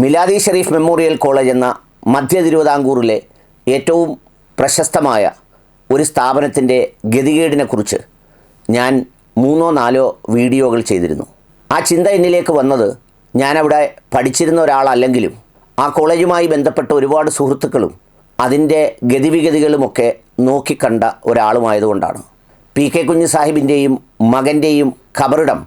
മിലാദി Sharif memorial college എന്ന മധ്യ തിരുവിതാംകൂറിലെ ഏറ്റവും പ്രശസ്തമായ ഒരു സ്ഥാപനത്തിന്റെ ഗതികേടിനെക്കുറിച്ച് ഞാൻ മൂന്നോ നാലോ വീഡിയോകൾ ചെയ്തിരുന്നു. ആ ചിന്ത എന്നിലേക്ക് വന്നത് ഞാനവിടെ പഠിച്ചിരുന്ന ഒരാളല്ലെങ്കിലും ആ കോളേജുമായി ബന്ധപ്പെട്ട ഒരുപാട് സുഹൃത്തുക്കളും അതിന്റെ ഗതിവിഗതികളുമൊക്കെ നോക്കിക്കണ്ട ഒരാളുമായതുകൊണ്ടാണ്. പി കെ കുഞ്ഞു സാഹിബിന്റെയും മകന്റെയും ഖബറിടം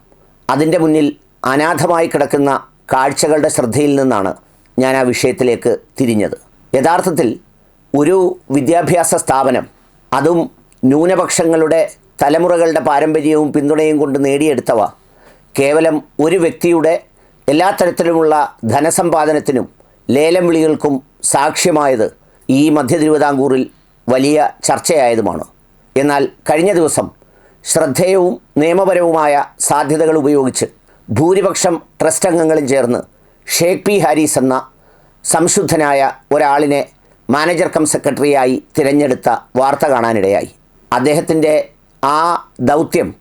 അതിന്റെ മുന്നിൽ അനാഥമായി കിടക്കുന്ന കാഴ്ചകളുടെ ശ്രദ്ധയിൽ നിന്നാണ് ഞാൻ ആ വിഷയത്തിലേക്ക് തിരിഞ്ഞത്. യഥാർത്ഥത്തിൽ ഒരു വിദ്യാഭ്യാസ സ്ഥാപനം അതും ന്യൂനപക്ഷങ്ങളുടെ തലമുറകളുടെ പാരമ്പര്യവും പിന്തുണയും കൊണ്ട് നേടിയെടുത്തവ കേവലം ഒരു വ്യക്തിയുടെ എല്ലാ തരത്തിലുമുള്ള ധനസമ്പാദനത്തിനും ലേലം വിളികൾക്കും സാക്ഷ്യമായത് ഈ മധ്യ തിരുവിതാംകൂറിൽ വലിയ ചർച്ചയായതുമാണ്. എന്നാൽ കഴിഞ്ഞ ദിവസം ശ്രദ്ധേയവും നിയമപരവുമായ സാധ്യതകൾ ഉപയോഗിച്ച് ഭൂരിപക്ഷം ട്രസ്റ്റ് അംഗങ്ങളും ചേർന്ന് ഷേഖ് പി ഹാരിസ് എന്ന സംശുദ്ധനായ ഒരാളിനെ മാനേജർ കം സെക്രട്ടറിയായി തിരഞ്ഞെടുത്ത വാർത്ത കാണാനിടയായി. അദ്ദേഹത്തിന്റെ ആ ദൗത്യം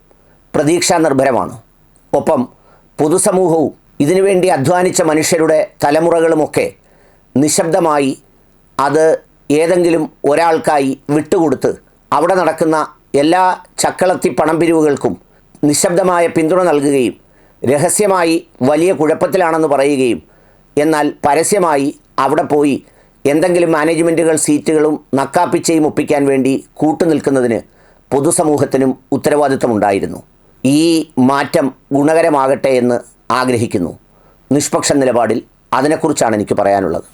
പ്രതീക്ഷാ നിർഭരമാണ്. ഒപ്പം പൊതുസമൂഹവും ഇതിനുവേണ്ടി അധ്വാനിച്ച മനുഷ്യരുടെ തലമുറകളുമൊക്കെ നിശബ്ദമായി അത് ഏതെങ്കിലും ഒരാൾക്കായി വിട്ടുകൊടുത്ത് അവിടെ നടക്കുന്ന എല്ലാ ചക്കളത്തി പണം പിരിവുകൾക്കും നിശബ്ദമായ പിന്തുണ നൽകുകയും രഹസ്യമായി വലിയ കുഴപ്പത്തിലാണെന്ന് പറയുകയും എന്നാൽ പരസ്യമായി അവിടെ പോയി എന്തെങ്കിലും മാനേജ്മെന്റുകൾ സീറ്റുകളും നക്കാപ്പിച്ചയും ഒപ്പിക്കാൻ വേണ്ടി കൂട്ടുനിൽക്കുന്നതിന് പൊതുസമൂഹത്തിനും ഉത്തരവാദിത്തമുണ്ടായിരുന്നു ഈ മാറ്റം ഗുണകരമാകട്ടെ എന്ന് ആഗ്രഹിക്കുന്നു. നിഷ്പക്ഷ നിലപാടിൽ അതിനെക്കുറിച്ചാണ് എനിക്ക് പറയാനുള്ളത്.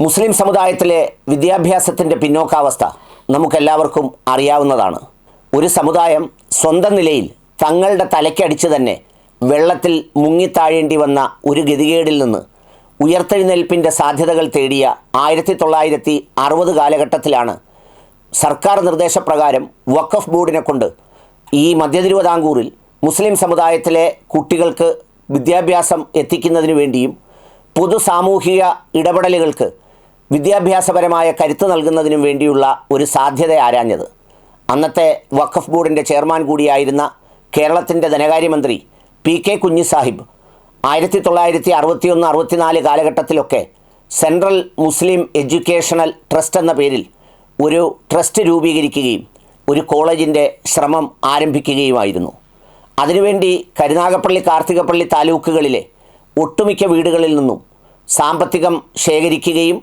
മുസ്ലിം സമുദായത്തിലെ വിദ്യാഭ്യാസത്തിന്റെ പിന്നോക്കാവസ്ഥ നമുക്കെല്ലാവർക്കും അറിയാവുന്നതാണ്. ഒരു സമുദായം സ്വന്തം നിലയിൽ തങ്ങളുടെ തലയ്ക്കടിച്ച് തന്നെ വെള്ളത്തിൽ മുങ്ങിത്താഴേണ്ടി വന്ന ഒരു ഗതികേടിൽ നിന്ന് ഉയർത്തെഴുന്നേൽപ്പിന്റെ സാധ്യതകൾ തേടിയ ആയിരത്തി തൊള്ളായിരത്തി അറുപത് കാലഘട്ടത്തിലാണ് സർക്കാർ നിർദ്ദേശപ്രകാരം വഖഫ് ബോർഡിനെ കൊണ്ട് ഈ മധ്യ തിരുവിതാംകൂറിൽ മുസ്ലിം സമുദായത്തിലെ കുട്ടികൾക്ക് വിദ്യാഭ്യാസം എത്തിക്കുന്നതിനു വേണ്ടിയും പൊതു സാമൂഹിക ഇടപെടലുകൾക്ക് വിദ്യാഭ്യാസപരമായ കരുത്ത് നൽകുന്നതിനും വേണ്ടിയുള്ള ഒരു സാധ്യത ആരാഞ്ഞത് അന്നത്തെ വഖഫ് ബോർഡിന്റെ ചെയർമാൻ കൂടിയായിരുന്ന കേരളത്തിന്റെ ധനകാര്യമന്ത്രി പി കെ കുഞ്ഞി സാഹിബ് ആയിരത്തി തൊള്ളായിരത്തി അറുപത്തിയൊന്ന് അറുപത്തിനാല് കാലഘട്ടത്തിലൊക്കെ സെൻട്രൽ മുസ്ലിം എഡ്യൂക്കേഷണൽ ട്രസ്റ്റ് എന്ന പേരിൽ ഒരു ട്രസ്റ്റ് രൂപീകരിക്കുകയും ഒരു കോളേജിന്റെ ശ്രമം ആരംഭിക്കുകയുമായിരുന്നു. അതിനുവേണ്ടി കരുനാഗപ്പള്ളി കാർത്തികപ്പള്ളി താലൂക്കുകളിലെ ഒട്ടുമിക്ക വീടുകളിൽ നിന്നും സാമ്പത്തികം ശേഖരിക്കുകയും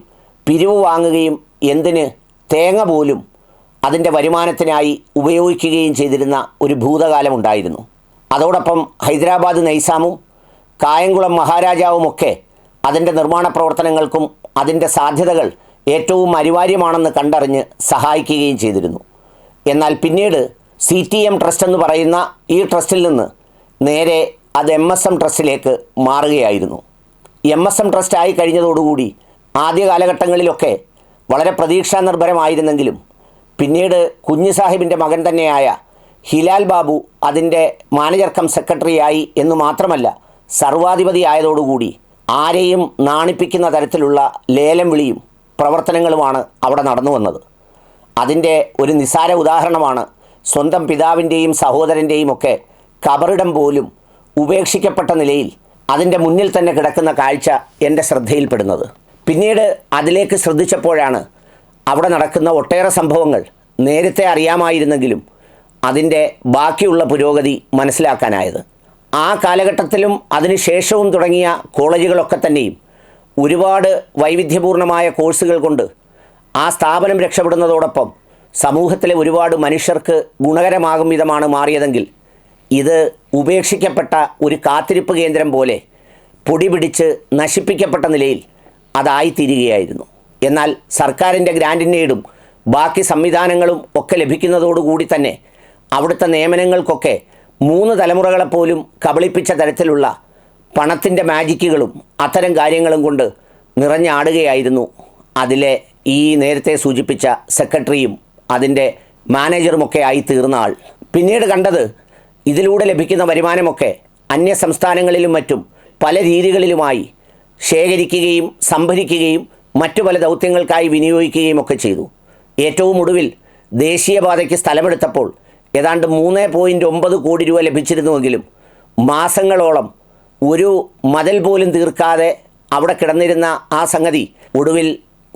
പിരിവ് വാങ്ങുകയും എന്തിന് തേങ്ങ പോലും അതിന്റെ വരുമാനത്തിനായി ഉപയോഗിക്കുകയും ചെയ്തിരുന്ന ഒരു ഭൂതകാലമുണ്ടായിരുന്നു. അതോടൊപ്പം ഹൈദരാബാദ് നൈസാമും കായംകുളം മഹാരാജാവുമൊക്കെ അതിന്റെ നിർമ്മാണ പ്രവർത്തനങ്ങൾക്കും അതിന്റെ സാധ്യതകൾ ഏറ്റവും അനിവാര്യമാണെന്ന് കണ്ടറിഞ്ഞ് സഹായിക്കുകയും ചെയ്തിരുന്നു. എന്നാൽ പിന്നീട് സി ടി എം ട്രസ്റ്റ് എന്ന് പറയുന്ന ഈ ട്രസ്റ്റിൽ നിന്ന് നേരെ അത് എം എസ് എം ട്രസ്റ്റിലേക്ക് മാറുകയായിരുന്നു. എം എസ് എം ട്രസ്റ്റ് ആയി കഴിഞ്ഞതോടുകൂടി ആദ്യ കാലഘട്ടങ്ങളിലൊക്കെ വളരെ പ്രതീക്ഷാ നിർഭരമായിരുന്നെങ്കിലും പിന്നീട് കുഞ്ഞു സാഹിബിന്റെ മകൻ തന്നെയായ ഹിലാൽ ബാബു അതിന്റെ മാനേജർ കം സെക്രട്ടറിയായി എന്ന് മാത്രമല്ല സർവാധിപതി ആയതോടുകൂടി ആരെയും നാണിപ്പിക്കുന്ന തരത്തിലുള്ള ലേലം വിളിയും പ്രവർത്തനങ്ങളുമാണ് അവിടെ നടന്നു വന്നത്. അതിന്റെ ഒരു നിസാര ഉദാഹരണമാണ് സ്വന്തം പിതാവിന്റെയും സഹോദരന്റെയും ഒക്കെ കബറിടം പോലും ഉപേക്ഷിക്കപ്പെട്ട നിലയിൽ അതിന്റെ മുന്നിൽ തന്നെ കിടക്കുന്ന കാഴ്ച എന്റെ ശ്രദ്ധയിൽപ്പെടുന്നത്. പിന്നീട് അതിലേക്ക് ശ്രദ്ധിച്ചപ്പോഴാണ് അവിടെ നടക്കുന്ന ഒട്ടേറെ സംഭവങ്ങൾ നേരത്തെ അറിയാമായിരുന്നെങ്കിലും അതിന്റെ ബാക്കിയുള്ള പുരോഗതി മനസ്സിലാക്കാനായത്. ആ കാലഘട്ടത്തിലും അതിനുശേഷവും തുടങ്ങിയ കോളേജുകളൊക്കെ തന്നെയും ഒരുപാട് വൈവിധ്യപൂർണമായ കോഴ്സുകൾ കൊണ്ട് ആ സ്ഥാപനം രക്ഷപ്പെടുന്നതോടൊപ്പം സമൂഹത്തിലെ ഒരുപാട് മനുഷ്യർക്ക് ഗുണകരമാകും വിധമാണ് മാറിയതെങ്കിൽ ഇത് ഉപേക്ഷിക്കപ്പെട്ട ഒരു കാത്തിരിപ്പ് കേന്ദ്രം പോലെ പൊടിപിടിച്ച് നശിപ്പിക്കപ്പെട്ട നിലയിൽ അതായിത്തീരുകയായിരുന്നു. എന്നാൽ സർക്കാരിന്റെ ഗ്രാൻഡിന്റെ ഈടും ബാക്കി സംവിധാനങ്ങളും ഒക്കെ ലഭിക്കുന്നതോടുകൂടി തന്നെ അവിടുത്തെ നിയമനങ്ങൾക്കൊക്കെ മൂന്ന് തലമുറകളെപ്പോലും കബളിപ്പിച്ച തരത്തിലുള്ള പണത്തിന്റെ മാജിക്കുകളും അത്തരം കാര്യങ്ങളും കൊണ്ട് നിറഞ്ഞാടുകയായിരുന്നു അതിലെ ഈ നേരത്തെ സൂചിപ്പിച്ച സെക്രട്ടറിയും അതിന്റെ മാനേജറുമൊക്കെ ആയി തീർന്ന ആൾ. പിന്നീട് കണ്ടത് ഇതിലൂടെ ലഭിക്കുന്ന വരുമാനമൊക്കെ അന്യ സംസ്ഥാനങ്ങളിലും മറ്റും പല രീതികളിലുമായി ശേഖരിക്കുകയും സംഭരിക്കുകയും മറ്റു പല ദൗത്യങ്ങൾക്കായി വിനിയോഗിക്കുകയും ഒക്കെ ചെയ്തു. ഏറ്റവും ഒടുവിൽ ദേശീയപാതയ്ക്ക് സ്ഥലമെടുത്തപ്പോൾ ഏതാണ്ട് മൂന്ന് പോയിന്റ് ഒമ്പത് കോടി രൂപ ലഭിച്ചിരുന്നുവെങ്കിലും മാസങ്ങളോളം ഒരു മതിൽ പോലും തീർക്കാതെ അവിടെ കിടന്നിരുന്ന ആ സംഗതി ഒടുവിൽ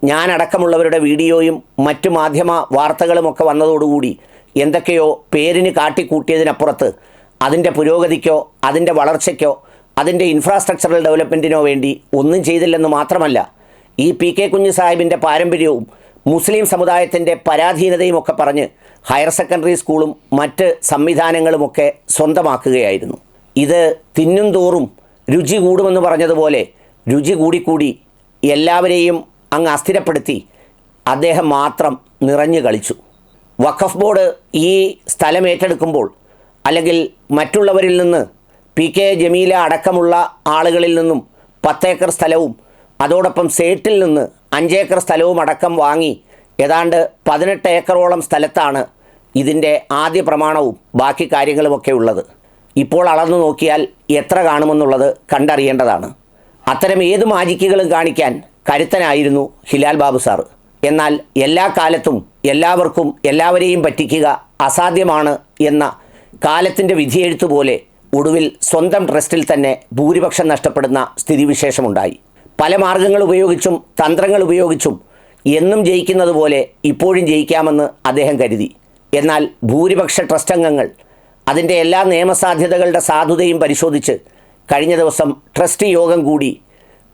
ഞാനടക്കമുള്ളവരുടെ വീഡിയോയും മറ്റു മാധ്യമ വാർത്തകളുമൊക്കെ വന്നതോടുകൂടി എന്തൊക്കെയോ പേരിന് കാട്ടിക്കൂട്ടിയതിനപ്പുറത്ത് അതിന്റെ പുരോഗതിക്കോ അതിന്റെ വളർച്ചയ്ക്കോ അതിന്റെ ഇൻഫ്രാസ്ട്രക്ചറൽ ഡെവലപ്മെന്റിനോ വേണ്ടി ഒന്നും ചെയ്തില്ലെന്ന് മാത്രമല്ല ഈ പി കെ കുഞ്ഞു സാഹിബിന്റെ പാരമ്പര്യവും മുസ്ലിം സമുദായത്തിന്റെ പരാധീനതയും ഒക്കെ പറഞ്ഞ് ഹയർ സെക്കൻഡറി സ്കൂളും മറ്റ് സംവിധാനങ്ങളുമൊക്കെ സ്വന്തമാക്കുകയായിരുന്നു. ഇത് തിന്നും തോറും രുചി കൂടുമെന്ന് പറഞ്ഞതുപോലെ രുചി കൂടിക്കൂടി എല്ലാവരെയും അങ്ങ് അസ്ഥിരപ്പെടുത്തി അദ്ദേഹം മാത്രം നിറഞ്ഞു കളിച്ചു. വഖഫ് ബോർഡ് ഈ സ്ഥലം ഏറ്റെടുക്കുമ്പോൾ അല്ലെങ്കിൽ മറ്റുള്ളവരിൽ നിന്ന് പി കെ ജമീല അടക്കമുള്ള ആളുകളിൽ നിന്നും പത്തേക്കർ സ്ഥലവും അതോടൊപ്പം സേറ്റിൽ നിന്ന് അഞ്ചേക്കർ സ്ഥലവും അടക്കം വാങ്ങി ഏതാണ്ട് പതിനെട്ട് ഏക്കറോളം സ്ഥലത്താണ് ഇതിന്റെ ആദ്യ പ്രമാണവും ബാക്കി കാര്യങ്ങളുമൊക്കെ ഉള്ളത്. ഇപ്പോൾ അളന്നു നോക്കിയാൽ എത്ര കാണുമെന്നുള്ളത് കണ്ടറിയേണ്ടതാണ്. അത്തരം ഏത് മാജിക്കുകളും കാണിക്കാൻ കരുത്തനായിരുന്നു ഹിലാൽ ബാബു സാർ. എന്നാൽ എല്ലാ കാലത്തും എല്ലാവർക്കും എല്ലാവരെയും പറ്റിക്കുക അസാധ്യമാണ് എന്ന കാലത്തിന്റെ വിധിയെഴുത്തുപോലെ ഒടുവിൽ സ്വന്തം ട്രസ്റ്റിൽ തന്നെ ഭൂരിപക്ഷം നഷ്ടപ്പെടുന്ന സ്ഥിതിവിശേഷമുണ്ടായി. പല മാർഗങ്ങൾ ഉപയോഗിച്ചും തന്ത്രങ്ങൾ ഉപയോഗിച്ചും എന്നും ജയിക്കുന്നത് പോലെ ഇപ്പോഴും ജയിക്കാമെന്ന് അദ്ദേഹം കരുതി. എന്നാൽ ഭൂരിപക്ഷ ട്രസ്റ്റ് അംഗങ്ങൾ അതിന്റെ എല്ലാ നിയമസാധ്യതകളുടെ സാധുതയും പരിശോധിച്ച് കഴിഞ്ഞ ദിവസം ട്രസ്റ്റ് യോഗം കൂടി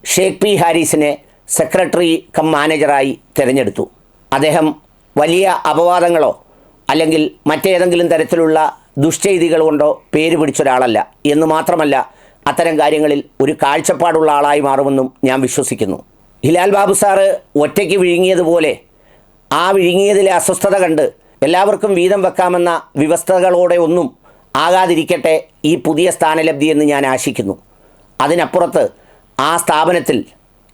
ഷേഖ് പി ഹാരിസിനെ സെക്രട്ടറി കം മാനേജറായി തിരഞ്ഞെടുത്തു. അദ്ദേഹം വലിയ അപവാദങ്ങളോ അല്ലെങ്കിൽ മറ്റേതെങ്കിലും തരത്തിലുള്ള ദുഷ്ചെയ്തികൾ കൊണ്ടോ പേര് പിടിച്ചൊരാളല്ല. എന്ന് മാത്രമല്ല അത്തരം കാര്യങ്ങളിൽ ഒരു കാഴ്ചപ്പാടുള്ള ആളായി മാറുമെന്നും ഞാൻ വിശ്വസിക്കുന്നു. ഹിലാൽ ബാബു സാറ് ഒറ്റയ്ക്ക് വിഴുങ്ങിയതുപോലെ ആ വിഴുങ്ങിയതിലെ അസ്വസ്ഥത കണ്ട് എല്ലാവർക്കും വീതം വെക്കാമെന്ന വ്യവസ്ഥകളോടെ ഒന്നും ആകാതിരിക്കട്ടെ ഈ പുതിയ സ്ഥാനലബ്ധി എന്ന് ഞാൻ ആശിക്കുന്നു. അതിനപ്പുറത്ത് ആ സ്ഥാപനത്തിൽ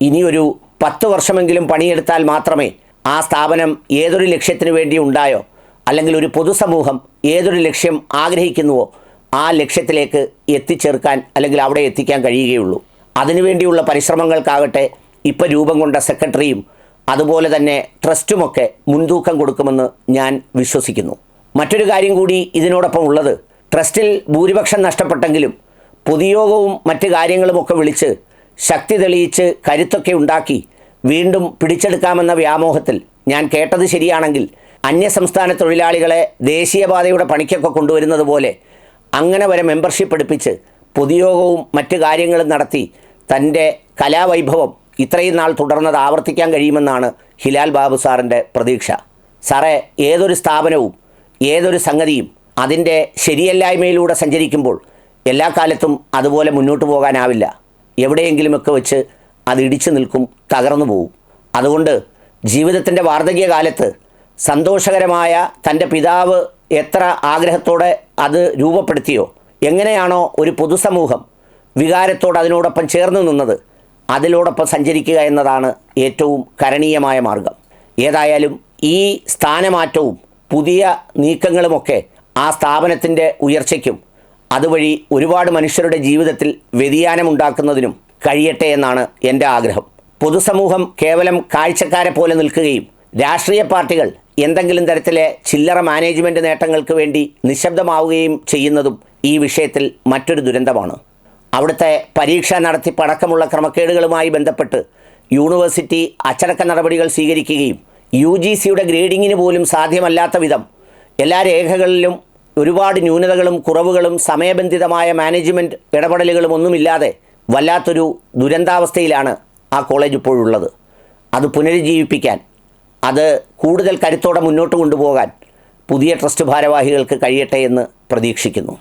ഇനിയൊരു പത്ത് വർഷമെങ്കിലും പണിയെടുത്താൽ മാത്രമേ ആ സ്ഥാപനം ഏതൊരു ലക്ഷ്യത്തിനു വേണ്ടി ഉണ്ടായോ? അല്ലെങ്കിൽ ഒരു പൊതുസമൂഹം ഏതൊരു ലക്ഷ്യം ആഗ്രഹിക്കുന്നുവോ? ആ ലക്ഷ്യത്തിലേക്ക് എത്തിച്ചേർക്കാൻ അല്ലെങ്കിൽ അവിടെ എത്തിക്കാൻ കഴിയുകയുള്ളൂ. അതിനുവേണ്ടിയുള്ള പരിശ്രമങ്ങൾക്കാകട്ടെ ഇപ്പം രൂപം കൊണ്ട സെക്രട്ടറിയും അതുപോലെ തന്നെ ട്രസ്റ്റുമൊക്കെ മുൻതൂക്കം കൊടുക്കുമെന്ന് ഞാൻ വിശ്വസിക്കുന്നു. മറ്റൊരു കാര്യം കൂടി ഇതിനോടൊപ്പം ഉള്ളത്. ട്രസ്റ്റിൽ ഭൂരിപക്ഷം നഷ്ടപ്പെട്ടെങ്കിലും പൊതുയോഗവും മറ്റ് കാര്യങ്ങളുമൊക്കെ വിളിച്ച് ശക്തി തെളിയിച്ച് കരുത്തൊക്കെ ഉണ്ടാക്കി വീണ്ടും പിടിച്ചെടുക്കാമെന്ന വ്യാമോഹത്തിൽ ഞാൻ കേട്ടത് ശരിയാണെങ്കിൽ അന്യസംസ്ഥാന തൊഴിലാളികളെ ദേശീയപാതയുടെ പണിക്കൊക്കെ കൊണ്ടുവരുന്നത് പോലെ അങ്ങനെ വരെ മെമ്പർഷിപ്പ് എടുപ്പിച്ച് പൊതുയോഗവും മറ്റ് കാര്യങ്ങളും നടത്തി തന്റെ കലാവൈഭവം ഇത്രയും നാൾ തുടർന്നത് ആവർത്തിക്കാൻ കഴിയുമെന്നാണ് ഹിലാൽ ബാബു സാറിന്റെ പ്രതീക്ഷ. സാറേ ഏതൊരു സ്ഥാപനവും ഏതൊരു സംഗതിയും അതിന്റെ ശരിയല്ലായ്മയിലൂടെ സഞ്ചരിക്കുമ്പോൾ എല്ലാ കാലത്തും അതുപോലെ മുന്നോട്ട് പോകാനാവില്ല. എവിടെയെങ്കിലുമൊക്കെ വെച്ച് അത് ഇടിച്ചു നിൽക്കും തകർന്നു പോവും. അതുകൊണ്ട് ജീവിതത്തിന്റെ വാർദ്ധക്യകാലത്ത് സന്തോഷകരമായ തന്റെ പിതാവ് എത്ര ആഗ്രഹത്തോടെ അത് രൂപപ്പെടുത്തിയോ? എങ്ങനെയാണോ ഒരു പൊതുസമൂഹം വികാരത്തോട് അതിനോടൊപ്പം ചേർന്ന് നിന്നത് അതിലോടൊപ്പം സഞ്ചരിക്കുക എന്നതാണ് ഏറ്റവും കരണീയമായ മാർഗം. ഏതായാലും ഈ സ്ഥാനമാറ്റവും പുതിയ നീക്കങ്ങളുമൊക്കെ ആ സ്ഥാപനത്തിന്റെ ഉയർച്ചയ്ക്കും അതുവഴി ഒരുപാട് മനുഷ്യരുടെ ജീവിതത്തിൽ വ്യതിയാനമുണ്ടാക്കുന്നതിനും കഴിയട്ടെ എന്നാണ് എന്റെ ആഗ്രഹം. പൊതുസമൂഹം കേവലം കാഴ്ചക്കാരെ പോലെ നിൽക്കുകയും രാഷ്ട്രീയ പാർട്ടികൾ എന്തെങ്കിലും തരത്തിലെ ചില്ലറ മാനേജ്മെന്റ് നേട്ടങ്ങൾക്ക് വേണ്ടി നിശബ്ദമാവുകയും ചെയ്യുന്നതും ഈ വിഷയത്തിൽ മറ്റൊരു ദുരന്തമാണ്. അവിടുത്തെ പരീക്ഷ നടത്തിപ്പടക്കമുള്ള ക്രമക്കേടുകളുമായി ബന്ധപ്പെട്ട് യൂണിവേഴ്സിറ്റി അച്ചടക്ക നടപടികൾ സ്വീകരിക്കുകയും യു ജി സിയുടെ ഗ്രേഡിങ്ങിന് പോലും സാധ്യമല്ലാത്ത വിധം എല്ലാ രേഖകളിലും ഒരുപാട് ന്യൂനതകളും കുറവുകളും സമയബന്ധിതമായ മാനേജ്മെന്റ് ഇടപെടലുകളും ഒന്നുമില്ലാതെ വല്ലാത്തൊരു ദുരന്താവസ്ഥയിലാണ് ആ കോളേജ് ഇപ്പോഴുള്ളത്. അത് പുനരുജ്ജീവിപ്പിക്കാൻ അത് കൂടുതൽ കരുത്തോടെ മുന്നോട്ട് കൊണ്ടുപോകാൻ പുതിയ ട്രസ്റ്റ് ഭാരവാഹികൾക്ക് കഴിയട്ടെ എന്ന് പ്രതീക്ഷിക്കുന്നു.